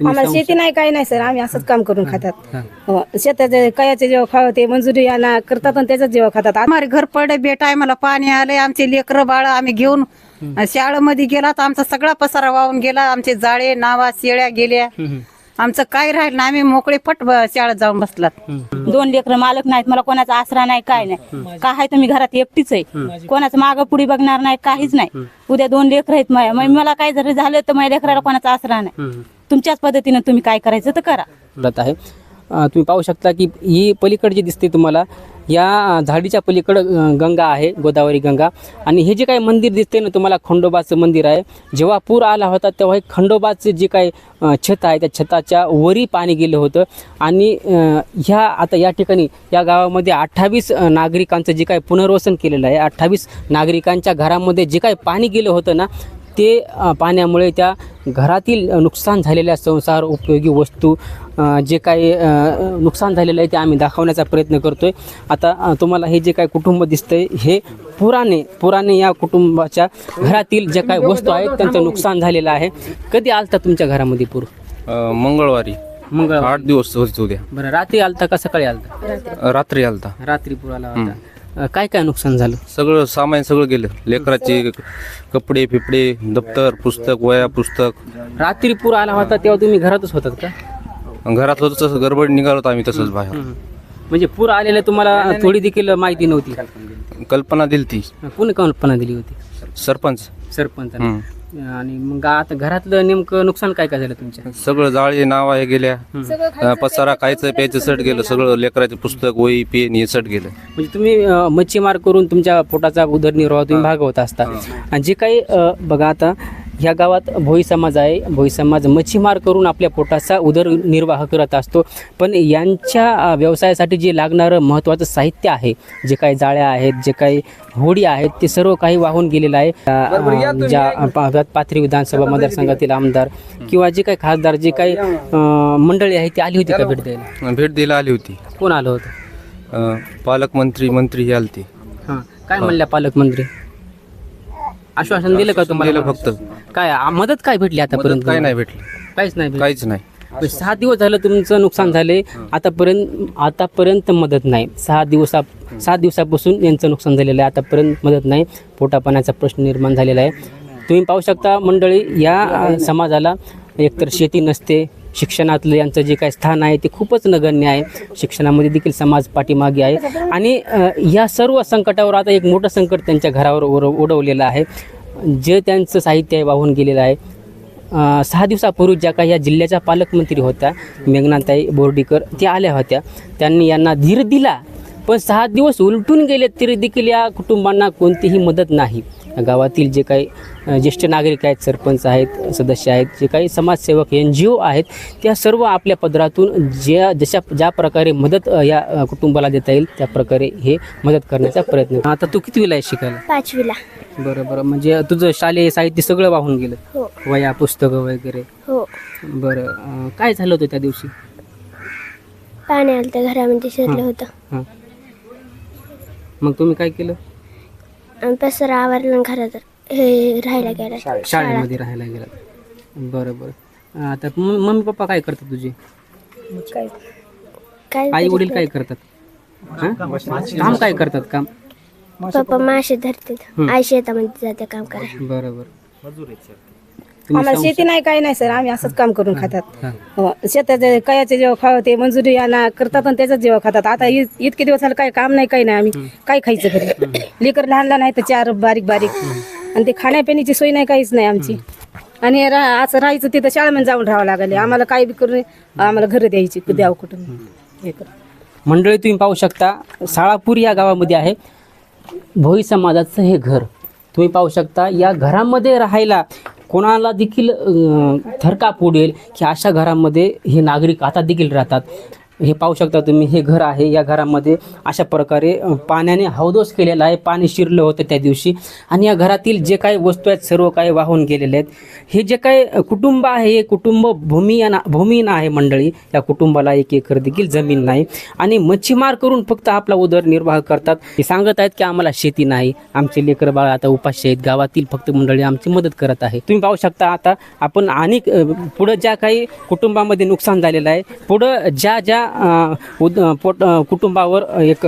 आम्हाला शेती नाही काही नाही सर. आम्ही असंच काम करून खातात. हा. शेताचे कयाचे जेव्हा खावं ते मंजुरी यांना करतात आणि त्याच्याच जेव्हा खातात. हमारे घर पडे बेटा मला पाणी आले आमचे लेकरं बाळ आम्ही घेऊन शाळेमध्ये गेला तर आमचा सगळा पसारा वाहून गेला. आमचे जाळे नावा शेळ्या गेल्या. हम्म, आमचं काय राहिलं नाही आम्ही मोकळे पट ब- शाळेत जाऊन बसलात. दोन लेकर मालक नाहीत मला कोणाचा आसरा नाही काय नाही. काय आहे तुम्ही घरात एकटीच आहे? कोणाचं मागं पुढे बघणार नाही काहीच नाही. उद्या दोन लेकर आहेत माझ्या मग मला काय जरी झालं तर माझ्या लेकराला कोणाचा आसरा नाही. तुमच्याच पद्धतीनं तुम्ही काय करायचं तर करा. आहे. अ, तुम्ही पाहू शकता की ही पलीकडे जी दिसते तुम्हाला. या झाडीच्या पलीकडं गंगा आहे गोदावरी गंगा. आणि हे जे काही मंदिर दिसते ना तुम्हाला खंडोबाचं मंदिर आहे. जेव्हा पूर आला होता तेव्हा हे खंडोबाचं जे काही छत आहे त्या छताच्या वरी पाणी गेलं होतं. आणि ह्या आता या ठिकाणी या गावामध्ये अठ्ठावीस नागरिकांचं जे काही पुनर्वसन केलेलं आहे अठ्ठावीस नागरिकांच्या घरामध्ये जे काही पाणी गेलं होतं ना ते पाण्यामुळे त्या घरातील नुकसान झालेल्या संसार उपयोगी वस्तू जे काही नुकसान झालेलं आहे ते आम्ही दाखवण्याचा प्रयत्न करतो आहे आता तुम्हाला हे जे काही कुटुंब दिसतंय हे पुराने पुराने या कुटुंबाच्या घरातील जे काही वस्तू आहेत त्यांचं नुकसान झालेलं आहे. कधी आलता तुमच्या घरामध्ये पूर? मंगळवारी. मंगळ आठ दिवस होते उद्या बरं रात्री आलता का सकाळी आलता? रात्री आलता. रात्री पूर आला होता. अ, काय काय नुकसान झालं? सगळं सामान सगळं गेलं. लेकराचे कपडे फिपडे दप्तर पुस्तक वया पुस्तक. रात्री पूर आला होता तेव्हा तुम्ही घरातच होतात का? घरात होतं तसं गडबड निघालो होतो आम्ही तसंच बाहेर. म्हणजे पूर आलेलं तुम्हाला थोडी देखील माहिती नव्हती. कल्पना दिली ती. कोणी कल्पना दिली होती? सरपंच. सरपंचाने. हम्म. आणि मग आता घरातलं नेमकं नुकसान काय काय झालं तुमच्या? सगळं जाळे नाव हे गेल्या. अ, पसारा खायचं प्यायचं सट गेलं. सगळं लेकराचे पुस्तक वही पेन हे सट गेलं. म्हणजे तुम्ही अं, मच्छीमार करून तुमच्या पोटाचा उदरनिर्वाह तुम्ही भागवत असता. आणि जे काही अं, बघा आता ह्या गावात भोई समाज आहे. भोई समाज मच्छीमार करून आपल्या पोटाचा उदरनिर्वाह करत असतो. पण यांच्या व्यवसायासाठी जे लागणारं महत्त्वाचं साहित्य आहे जे काही जाळ्या आहेत जे काही होडी आहेत ते सर्व काही वाहून गेलेलं आहे. ज्या पाथरी विधानसभा मतदारसंघातील आमदार किंवा जे काही खासदार जे काही मंडळी आहे ती आली होती का भेट द्यायला? भेट द्यायला आली होती. कोण आलं होतं? पालकमंत्री मंत्री हे आलते हां. काय म्हणल्या पालकमंत्री? आश्वासन दिलं का तुम्हाला? दिलं फक्त. काय आ- मदत काय भेटली आतापर्यंत? मदत काय नाही भेटली. काहीच नाही भेटलं. काहीच नाही. सहा दिवस झालं तुमचं नुकसान झाले. आतापर्यंत आतापर्यंत मदत नाही. सहा दिवसा सात दिवसापासून यांचं नुकसान झालेलं आहे. आतापर्यंत मदत नाही. पोटापाण्याचा प्रश्न निर्माण झालेला आहे. तुम्ही पाहू शकता मंडळी या अ, समाजाला एकतर शेती नसते शिक्षणातलं यांचं जे काही स्थान आहे ते खूपच नगण्य आहे. शिक्षणामध्ये देखील समाज पाठीमागे आहे. आणि या सर्व संकटावर आता एक मोठं संकट त्यांच्या घरावर ओर ओढवलेलं आहे. जे त्यांचं साहित्य आहे वाहून गेलेलं आहे. सहा दिवसापूर्वी ज्या काही या जिल्ह्याच्या पालकमंत्री होत्या मेघनाताई बोर्डीकर त्या आल्या होत्या. त्यांनी यांना धीर दिला पण सहा दिवस उलटून गेले तरी देखील या कुटुंबांना कोणतीही मदत नाही. गावातील जे काही ज्येष्ठ नागरिक आहेत सरपंच आहेत सदस्य आहेत जे काही समाजसेवक एन जी ओ आहेत त्या सर्व आपल्या पदरातून ज्या जशा ज्या प्रकारे मदत या कुटुंबाला देता येईल त्या प्रकारे हे मदत करण्याचा प्रयत्न आता तू कितवीला आहे शिकायला? पाचवीला. बरं बरं. म्हणजे तुझं शालेय साहित्य सगळं वाहून गेलं? हो. वया पुस्तकं वगैरे? हो. बरं काय झालं होतं त्या दिवशी? पाणी आलं तर घरामध्ये शिरलं होतं. मग तुम्ही काय केलं? आणि पसरा आवरलं घरात हे राहायला गेला. शाळेमध्ये राहायला गेला. बरं बरं. आता म- मम्मी पप्पा काय करतात तुझे? काय काय आई वडील काय करतात? हां? काम काय करतात? काम? पप्पा मासे धरतात. आई शेतामध्ये जाते काम करायला. बरं बरं. आम्हाला शेती नाही काही नाही सर. आम्ही असंच काम करून खातात. हां. शेताचे कयाचे जेव्हा खावं ते मंजुरी यांना करतात आणि त्याच्याच जेव्हा खातात. आता इ- इतके दिवस झालं काय काम नाही काही नाही. आम्ही काय खायचं घरी. लेकर लहान लहान आहे तर चार बारीक बारीक. आणि ते खाण्यापिण्याची सोय नाही काहीच नाही आमची. आणि रा- असं राहायचं तिथं शाळेमध्ये जाऊन राहावं लागले. आम्हाला काही बी करून आम्हाला घर द्यायची द्यावं कुठून. हे मंडळी तुम्ही पाहू शकता साळापूर या गावामध्ये आहे. भोई समाजाचं हे घर. तुम्ही पाहू शकता या घरामध्ये राहायला कोणाला देखील थरका थरकाप उडेल की अशा घरामध्ये हे नागरिक आता देखील राहतात. हे पाहू शकता तुम्ही हे घर आहे. या घरामध्ये अशा प्रकारे पाण्याने हौदोस केलेला आहे. पाणी शिरलं होतं त्या दिवशी. आणि या घरातील जे काही वस्तू आहेत सर्व काही वाहून गेलेले आहेत. हे जे काही कुटुंब आहे हे कुटुंब भूमिहीन भूमिहीन आहे मंडळी. या कुटुंबाला एक एकर देखील जमीन नाही. आणि मच्छीमार करून फक्त आपला उदरनिर्वाह करतात. ते सांगत आहेत की आम्हाला शेती नाही. आमचे लेकर बाळ आता उपाशी आहेत. गावातील फक्त मंडळी आमची मदत करत आहे. तुम्ही पाहू शकता आता आपण अनेक पुढं ज्या काही कुटुंबामध्ये नुकसान झालेलं आहे पुढं ज्या ज्या उद पोट कुटुंबावर एक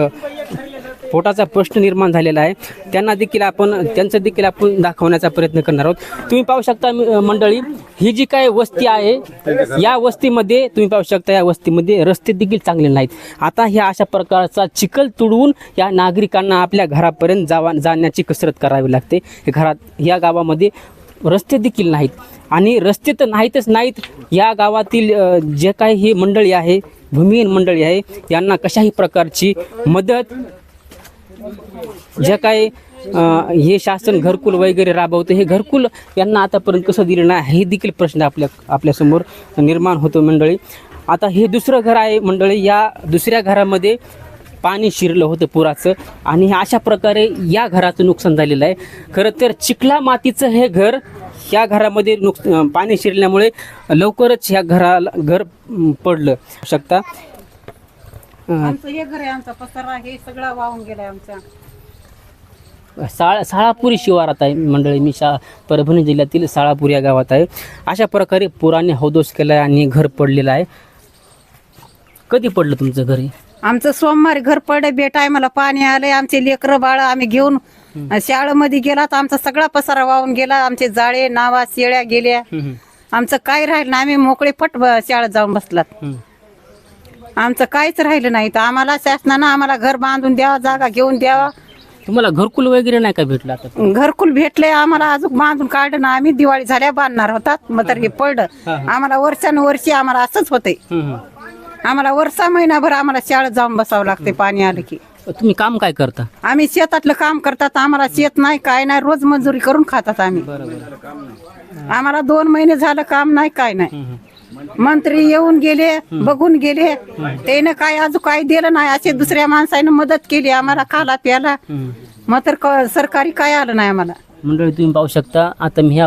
पोटाचा प्रश्न निर्माण झालेला आहे. त्यांना देखील आपण त्यांचं देखील आपण दाखवण्याचा प्रयत्न करणार आहोत. तुम्ही पाहू शकता मंडळी ही जी काय वस्ती आहे या वस्तीमध्ये तुम्ही पाहू शकता या वस्तीमध्ये रस्ते देखील चांगले नाहीत. आता ह्या अशा प्रकारचा चिखल तुडवून या नागरिकांना आपल्या घरापर्यंत जावा जाण्याची कसरत करावी लागते. घरात या गावामध्ये रस्ते देखील नाहीत. आणि रस्ते तर नाहीतच नाहीत या गावातील जे काही हे मंडळी आहे भूमिहीन मंडळी आहे यांना कशाही प्रकारची मदत जे काही हे शासन घरकुल वगैरे राबवतं हे घरकुल यांना आतापर्यंत कसं दिलं नाही हे देखील प्रश्न आपल्या आपल्यासमोर निर्माण होतो मंडळी. आता हे दुसरं घर आहे मंडळी या दुसऱ्या घरामध्ये पाणी शिरलं होतं पुराचं. आणि अशा प्रकारे या घराचं नुकसान झालेलं आहे. खरं तर चिखला मातीचं हे घर या घरामध्ये नुक पाणी शिरल्यामुळे लवकरच ह्या घराला घर पडलं. शकता? आमचं हे घर आहे आमचा पसारा हे सगळं वाहून गेलाय आमचा. साळा साळापुरी शिवारात आहे मंडळी. मी शा परभणी जिल्ह्यातील साळापूर या गावात आहे. अशा प्रकारे पुराने हौदोस केला आहे आणि घर पडलेलं आहे. कधी पडलं तुमचं घरी? आमचं सोमवारी घर पडे बेटा मला पाणी आलंय. आमचे लेकरं बाळ आम्ही घेऊन शाळेमध्ये गेला तर आमचा सगळा पसारा वाहून गेला. आमचे जाळे नावा शेळ्या गेल्या. आमचं काय राहिलं नाही. आम्ही मोकळे पट शाळेत जाऊन बसलात. आमचं काहीच राहिलं नाही. तर आम्हाला शासनानं आम्हाला घर बांधून द्यावा जागा घेऊन द्यावा. तुम्हाला घरकुल वगैरे नाही का भेटलं घरकुल भेटले आम्हाला अजून बांधून काढलं ना आम्ही दिवाळी झाल्या बांधणार होतात. मग तर हे पडलं. आम्हाला वर्षानुवर्षी आम्हाला असंच होतंय. आम्हाला वर्षा महिनाभर आम्हाला शाळेत जाऊन बसावं लागते पाणी आलं की. तुम्ही काम काय करता? आम्ही शेतातलं काम करतात आम्हाला शेत नाही काय नाही रोज मजुरी करून खातात आम्ही. आम्हाला दोन महिने झालं काम नाही काय नाही. मंत्री येऊन गेले बघून गेले. त्यानं काय अजून काय दिलं नाही असे दुसऱ्या माणसाने मदत केली आम्हाला खाला प्याला. मग तर सरकारी काय आलं नाही आम्हाला. मंडळी तुम्ही पाहू शकता आता मी ह्या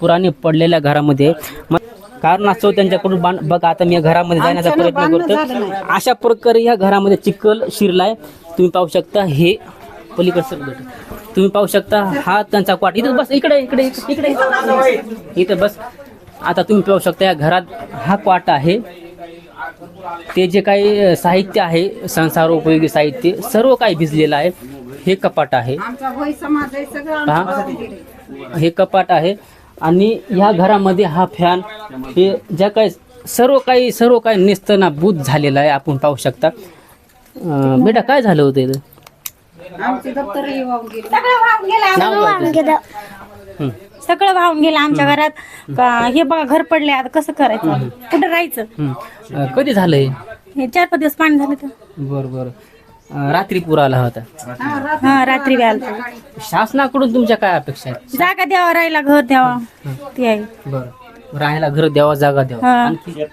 पुराने पडलेल्या घरामध्ये म- कारणास्तव त्यांच्याकडून बांध बघा आता मी या घरामध्ये जाण्याचा प्रयत्न करतो अशा प्रकारे या घरामध्ये चिखल शिरलाय. तुम्ही पाहू शकता हे पलीकडचं तुम्ही पाहू शकता हा त्यांचा क्वाट इथं बस इकडे इकडे इकडे इथं बस. आता तुम्ही पाहू शकता या घरात हा क्वाट आहे. ते जे काही साहित्य आहे संसारोपयोगी साहित्य सर्व काही भिजलेलं आहे. हे कपाट आहे. हे कपाट आहे. आणि या घरामध्ये हा फॅन हे ज्या काही सर्व काही सर्व काही नेसताना बूत झालेला आहे आपण पाहू शकता. अं, बेटा काय झालं होतं इथं? आमचे दप्तर वाहून गेले. सगळं वाहून गेलं नाव काय तुझं? हं. सगळं वाहून गेलं आमच्या घरात. का- हे बघा घर पडले आता कसं करायचं? कुठं राहायचं? हं. अं, कधी झालं हे हे चार पाच दिवस पाणी झालं तर. बरं बरं. रात्री पूर आला होता. हा रात्री व्याल शासनाकडून तुमच्या काय अपेक्षा आहेत? जागा द्यावा राहायला घर द्यावा. ते आहे. बरं. राहायला घर द्यावा जागा द्यावा. हा. आणखी?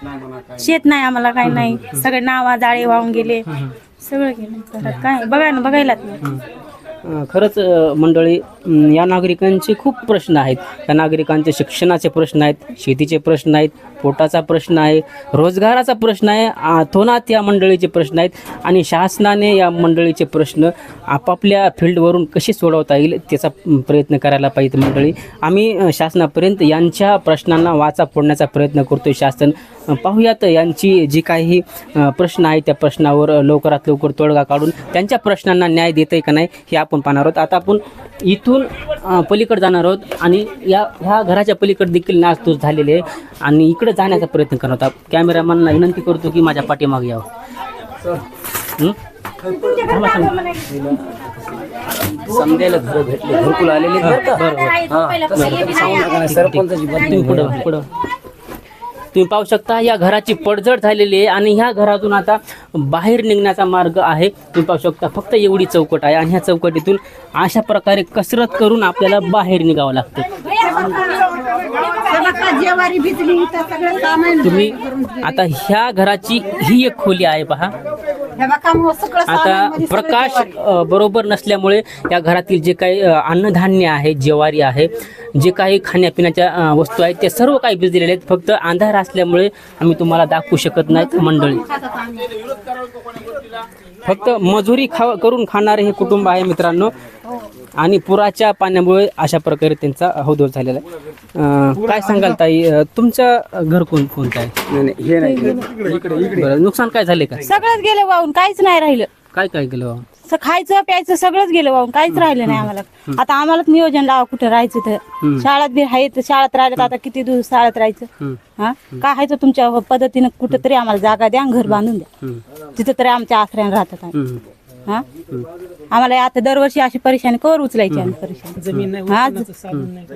शेत नाही आम्हाला काही नाही. सगळे नावा जाळे वाहून गेले. सगळं गेलं. घरात काय? बघा ना बघायलाच नाही. अं, खरंच मंडळी या नागरिकांचे खूप प्रश्न आहेत. या नागरिकांचे शिक्षणाचे प्रश्न आहेत शेतीचे प्रश्न आहेत पोटाचा प्रश्न आहे रोजगाराचा प्रश्न आहे थोनात या मंडळीचे प्रश्न आहेत आणि शासनाने या मंडळीचे प्रश्न आपापल्या फील्डवरून कसे सोडवता येईल त्याचा प्रयत्न करायला पाहिजे मंडळी. आम्ही शासनापर्यंत यांच्या प्रश्नांना वाचा फोडण्याचा प्रयत्न करतो शासन. पाहूयात यांची जी काही प्रश्न आहे त्या प्रश्नावर लवकरात लवकर तोडगा काढून त्यांच्या प्रश्नांना न्याय देत आहे का नाही हे आपण पाहणार आहोत. आता आपण इथून पलीकडे जाणार आहोत आणि या ह्या घराच्या पलीकडे देखील नासधूस झालेले आहे. आणि इकडे जाण्याचा प्रयत्न करत आहोत. कॅमेरामॅनला विनंती करतो की माझ्या पाठीमागे यावं. हं? समजायला घर भेटले. घरकुल आलेले तुम्ही पुढं पुढं. तुम्ही पाहू शकता या घराची पडझड झालेली आहे आणि ह्या घरातून आता बाहेर निघण्याचा मार्ग आहे. तुम्ही पाहू शकता फक्त एवढी चौकट आहे आणि ह्या चौकटीतून अशा प्रकारे कसरत करून आपल्याला बाहेर निघावं लागतं. तुम्ही आता ह्या घराची ही एक खोली आहे पहा. आता प्रकाश बरोबर नसल्यामुळे या घरातील जे काही अन्नधान्य आहे ज्वारी आहे जे काही खाण्यापिण्याच्या वस्तू आहेत त्या सर्व काही भिजलेल्या आहेत. फक्त अंधार असल्यामुळे आम्ही तुम्हाला दाखवू शकत नाहीत मंडळी. फक्त मजुरी खा करून खाणारे हे कुटुंब आहे मित्रांनो. आणि पुराच्या पाण्यामुळे अशा प्रकारे त्यांचा हौदोस झालेला आहे. काय सांगाल ताई? तुमचं घर कोण कोणतं आहे? बरं, नुकसान काय झाले का? सगळंच गेलं वाहून काहीच नाही राहिलं. काय काय केलं बाबा? खायचं प्यायचं सगळंच गेलं वाहून काहीच राहिलं नाही आम्हाला आता आम्हालाच नियोजन लावा कुठं राहायचं तर शाळेत बी आहे तर शाळेत राहिलं तर आता किती दिवस शाळेत राहायचं. हा काय तर तुमच्या पद्धतीनं कुठं तरी आम्हाला जागा द्या आणि घर बांधून द्या. तिथं तरी आमच्या आश्रयाने राहतात आम्ही. हम्म. हा? आम्हाला आता दरवर्षी अशी परेशानी कवर उचलायची आम्ही परेशानी. हा?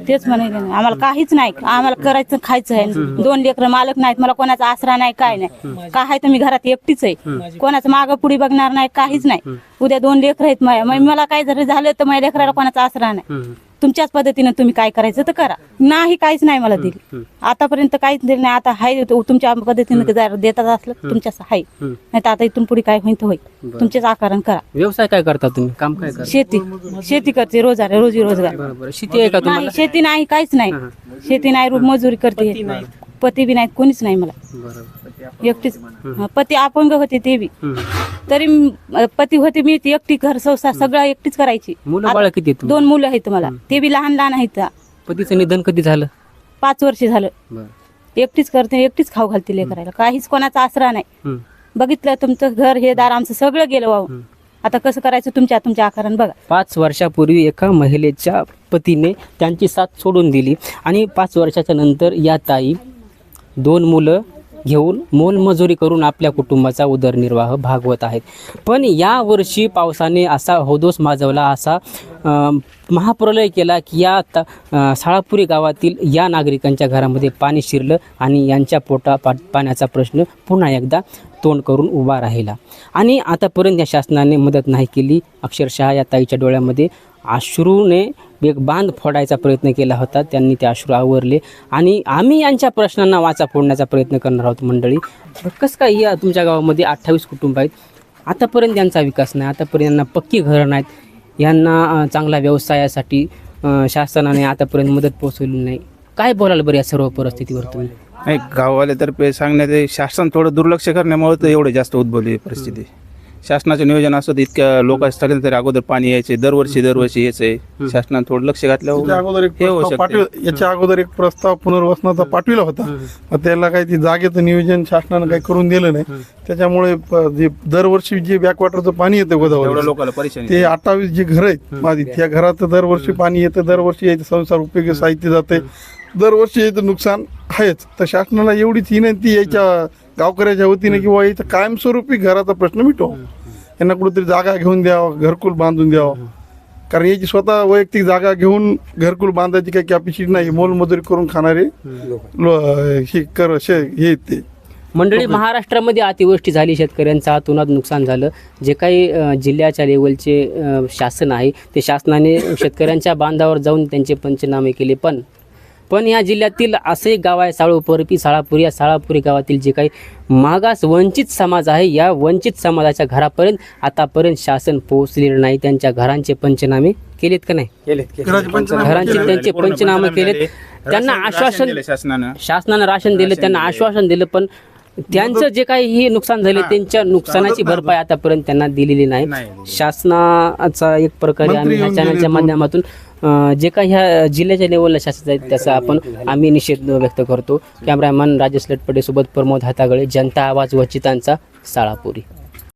तेच म्हणाले ना. आम्हाला काहीच नाही. आम्हाला करायचं खायचं आहे. दोन लेकर मालक नाहीत मला कोणाचा आसरा नाही काय नाही. काय आहे तर मी घरात एकटीच आहे. कोणाचं मागं पुढे बघणार नाही काहीच नाही. उद्या दोन लेकर आहेत मला काय जरी झालं तर माझ्या लेकराला कोणाचा आसरा नाही. तुमच्याच पद्धतीनं तुम्ही काय करायचं तर करा. नाही काहीच नाही मला दिली. आतापर्यंत काहीच दिलं नाही. आता हाय तो तुमच्या पद्धतीनं जर देतात असलं तुमच्याच हाय. नाही तर आता इथून पुढे काय होईल तर होईल. तुमचेच आकारण करा. व्यवसाय काय करता तुम्ही? काम काय करता? शेती. शेती करते रोजार रोजी रोजगार. शेती आहे का शेती नाही काहीच नाही. शेती नाही मजुरी करते. पती बी नाही कोणीच नाही मला. बरोबर. एकटीच. हा, पती अपंग होते ते बी. तरी म- पती होते मी ती एकटी घर संसार सगळं एकटीच करायची. मुलं बाळ किती आहेत दोन मुलं आहेत मला. ते बी लहान लहान आहेत पतीचं निधन कधी झालं? पाच वर्ष झालं. बरं. एकटीच करते एकटीच खाऊ घालते लेकरायला. काहीच कोणाचा आसरा नाही. बघितलं तुमचं घर हे दार आमचं सगळं गेलं वाहून. आता कसं करायचं तुमच्या तुमच्या आकारानं बघा. पाच वर्षापूर्वी एका महिलेच्या पतीने त्यांची साथ सोडून दिली आणि पाच वर्षाच्या नंतर या ताई दोन मुलं घेऊन मोलमजुरी करून आपल्या कुटुंबाचा उदरनिर्वाह भागवत आहेत. पण यावर्षी पावसाने असा होदोस माजवला असा महाप्रलय केला की या त- साळापुरी गावातील या नागरिकांच्या घरामध्ये पाणी शिरलं आणि यांच्या पोटा पा पाण्याचा प्रश्न पुन्हा एकदा तोंड करून उभा राहिला. आणि आतापर्यंत या शासनाने मदत नाही केली. अक्षरशः या ताईच्या डोळ्यामध्ये अश्रूने एक बांध फोडायचा प्रयत्न केला होता. त्यांनी ते अश्रू आवरले. आणि आम्ही यांच्या प्रश्नांना वाचा फोडण्याचा प्रयत्न करणार आहोत मंडळी. कसं काय या तुमच्या गावामध्ये अठ्ठावीस कुटुंब आहेत? आतापर्यंत यांचा विकास नाही. आतापर्यंत यांना पक्की घरं नाहीत. यांना चांगला व्यवसायासाठी शासनाने आतापर्यंत मदत पोहोचवली नाही. काय बोलाल बरं या सर्व परिस्थितीवर तुम्ही? नाही गाववाल्यातर्फे सांगण्यात शासन थोडं दुर्लक्ष करण्यामुळे तर एवढे जास्त उद्भवली ही परिस्थिती. शासनाचं नियोजन असतं इतक्या लोक तरी अगोदर पाणी यायचे दरवर्षी दरवर्षी यायचंय शासनाने थोडं लक्ष घातल्यावर अगोदर एक हे होऊ प्रस्ताव शकते. पाठविला याच्या अगोदर एक प्रस्ताव पुनर्वसनाचा पाठविला होता. मग त्याला काही ती जागेचं नियोजन शासनानं काही करून दिलं नाही. त्याच्यामुळे प- जे दरवर्षी जे बॅकवॉटरचं पाणी येतं एवढ्या गोदावरी लोकांना परेशानी ते अठ्ठावीस जे घर आहेत माझी त्या घरात दरवर्षी पाणी येतं दरवर्षी याचं संसार उपयोगी साहित्य जाते दरवर्षी याचं नुकसान आहेच. तर शासनाला एवढीच विनंती याच्या गावकऱ्याच्या वतीने किंवा याचं कायमस्वरूपी घराचा प्रश्न मिटवा. यांना कुठेतरी जागा घेऊन द्यावं घरकुल बांधून द्यावं. कारण याची स्वतः वैयक्तिक जागा घेऊन घरकुल बांधायची काही कॅपॅसिटी नाही मोलमजुरी करून खाणारे लो- हे कर शे- हे ते. मंडळी महाराष्ट्रामध्ये अतिवृष्टी झाली. शेतकऱ्यांचं अतोनात नुकसान झालं. जे काही अ, जिल्ह्याच्या लेवलचे अ, शासन आहे ते शासनाने शेतकऱ्यांच्या बांधावर जाऊन त्यांचे पंचनामे केले. पण पण या जिल्ह्यातील असे एक गाव आहे साळूपरपी साळापुरी या साळापुरी गावातील जे काही मागास वंचित समाज आहे या वंचित समाजाच्या घरापर्यंत आतापर्यंत शासन पोहोचलेलं नाही. त्यांच्या घरांचे पंचनामे केलेत का नाही? घराचे पंचनामे घरांचे. त्यांचे पंचनामे केलेत. त्यांना आश्वासन दिलं शासनानं. शासनानं राशन दिलं त्यांना आश्वासन दिलं पण त्यांचं जे काही हे नुकसान झाले त्यांच्या नुकसानाची भरपाई आतापर्यंत त्यांना दिलेली नाही. शासनाचा एक प्रकारे आम्ही ह्या चॅनलच्या. माध्यमातून अं, जे काही ह्या जिल्ह्याच्या लेवलला शासन आहेत त्याचा आपण आम्ही निषेध व्यक्त करतो. कॅमेरामॅन राजेश लटपटे सोबत प्रमोद हातागळे जनता आवाज वचितांचा साळापुरी.